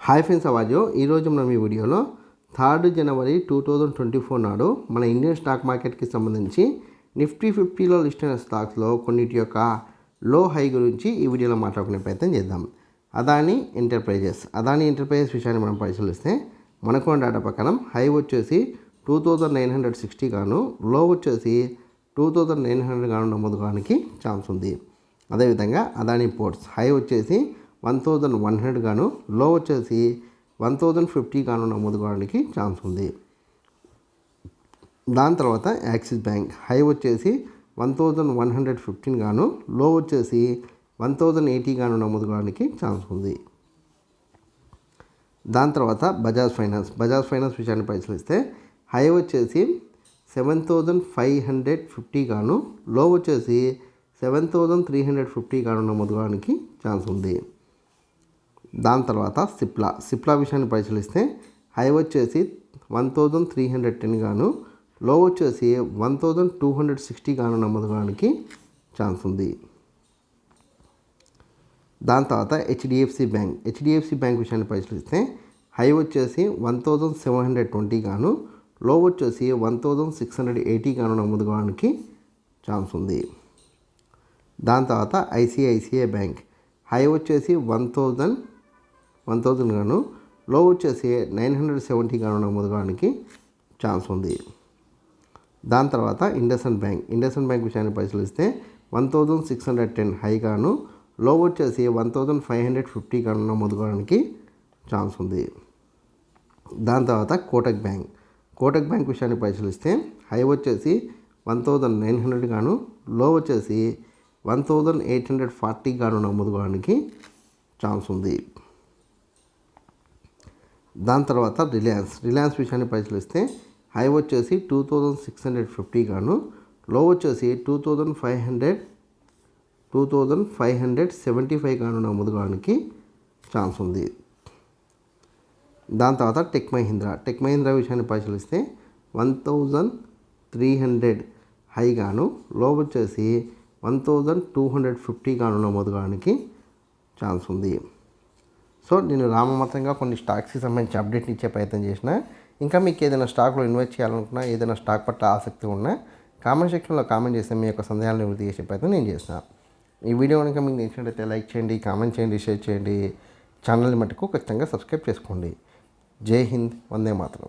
Hi friends అవాజో ఈరోజు మనం ఈ వీడియోలో third January two thousand twenty four నాడు మన ఇండియన్ స్టాక్ మార్కెట్కి సంబంధించి నిఫ్టీ ఫిఫ్టీలో లిస్ట్ అయిన స్టాక్స్లో కొన్నిటి యొక్క లో హై గురించి ఈ వీడియోలో మాట్లాడుకునే ప్రయత్నం చేద్దాం. అదాని ఎంటర్ప్రైజెస్. అదాని ఎంటర్ప్రైజెస్ విషయాన్ని మనం పరిశీలిస్తే మనకున్న డేటా ప్రకారం హై వచ్చేసి two thousand nine hundred sixty గాను లో వచ్చేసి టూ థౌజండ్ నైన్ హండ్రెడ్ గాను నమోదు కావడానికి ఛాన్స్ ఉంది. అదేవిధంగా అదాని పోర్ట్స్ హై వచ్చేసి వన్ థౌజండ్ వన్ హండ్రెడ్ గాను లో వచ్చేసి వన్ థౌజండ్ ఫిఫ్టీ గాను నమోదు కావడానికి ఛాన్స్ ఉంది. దాని తర్వాత యాక్సిస్ బ్యాంక్ హై వచ్చేసి one thousand one hundred fifteen గాను లో వచ్చేసి వన్ థౌజండ్ ఎయిటీ గాను నమోదు కావడానికి ఛాన్స్ ఉంది. దాని తర్వాత బజాజ్ ఫైనాన్స్ బజాజ్ ఫైనాన్స్ విషయాన్ని పరిశీలిస్తే హై వచ్చేసి seven thousand five hundred fifty గాను లో వచ్చేసి seven thousand three hundred fifty గాను నమోదు కావడానికి ఛాన్స్ ఉంది. దాని తర్వాత సిప్లా. సిప్లా విషయాన్ని పరిశీలిస్తే హై వచ్చేసి one thousand three hundred ten గాను లో వచ్చేసి one thousand two hundred sixty గాను నమోదు ఛాన్స్ ఉంది. దాని తర్వాత హెచ్డిఎఫ్సి బ్యాంక్. హెచ్డిఎఫ్సి బ్యాంక్ విషయాన్ని పరిశీలిస్తే హై వచ్చేసి one thousand seven hundred twenty గాను లో వచ్చేసి one thousand six hundred eighty గాను నమోదుకోవడానికి ఛాన్స్ ఉంది. దాని తర్వాత ఐసిఐసిఐ బ్యాంక్. హై వచ్చేసి వన్ థౌజండ్ వన్ థౌజండ్ గాను లో వచ్చేసి నైన్ హండ్రెడ్ సెవెంటీ గాను నమోదు కావడానికి ఛాన్స్ ఉంది. దాని తర్వాత ఇండస్ఇండ్ బ్యాంక్ ఇండస్ఇండ్ బ్యాంక్ విషయాన్ని పరిశీలిస్తే one thousand six hundred ten high గాను లో వచ్చేసి one thousand five hundred fifty గాను నమోదు కావడానికి ఛాన్స్ ఉంది. దాని తర్వాత కోటక్ బ్యాంక్ కోటక్ బ్యాంక్ విషయాన్ని పరిశీలిస్తే హై వచ్చేసి వన్ థౌజండ్ నైన్ హండ్రెడ్ గాను లో వచ్చేసి one thousand eight hundred forty గాను నమోదు కావడానికి ఛాన్స్ ఉంది. దాని తర్వాత రిలయన్స్. రిలయన్స్ విషయాన్ని పరిశీలిస్తే హై వచ్చేసి two thousand six hundred fifty గాను లో వచ్చేసి two thousand five hundred two thousand five hundred seventy five గాను నమోదు కావడానికి ఛాన్స్ ఉంది. దాని తర్వాత టెక్ మహీంద్రా. టెక్ మహీంద్రా విషయాన్ని పరిశీలిస్తే one thousand three hundred high గాను లో వచ్చేసి one thousand two hundred fifty గాను నమోదు కావడానికి ఛాన్స్ ఉంది. సో నేను రామమతంగా కొన్ని స్టాక్స్కి సంబంధించి అప్డేట్ ఇచ్చే ప్రయత్నం చేసిన ఇంకా మీకు ఏదైనా స్టాక్లో ఇన్వెస్ట్ చేయాలనుకున్నా ఏదైనా స్టాక్ పట్ల ఆసక్తి ఉన్నా కామెంట్ సెక్షన్లో కామెంట్ చేస్తే మీ యొక్క సందేహాలను నివృత్తి చేసే ప్రయత్నం నేను చేసిన ఈ వీడియో కనుక మీకు నచ్చినట్లయితే లైక్ చేయండి కామెంట్ చేయండి షేర్ చేయండి. ఛానల్ని మటుకు ఖచ్చితంగా సబ్స్క్రైబ్ చేసుకోండి. జై హింద్ వందే మాత్రం.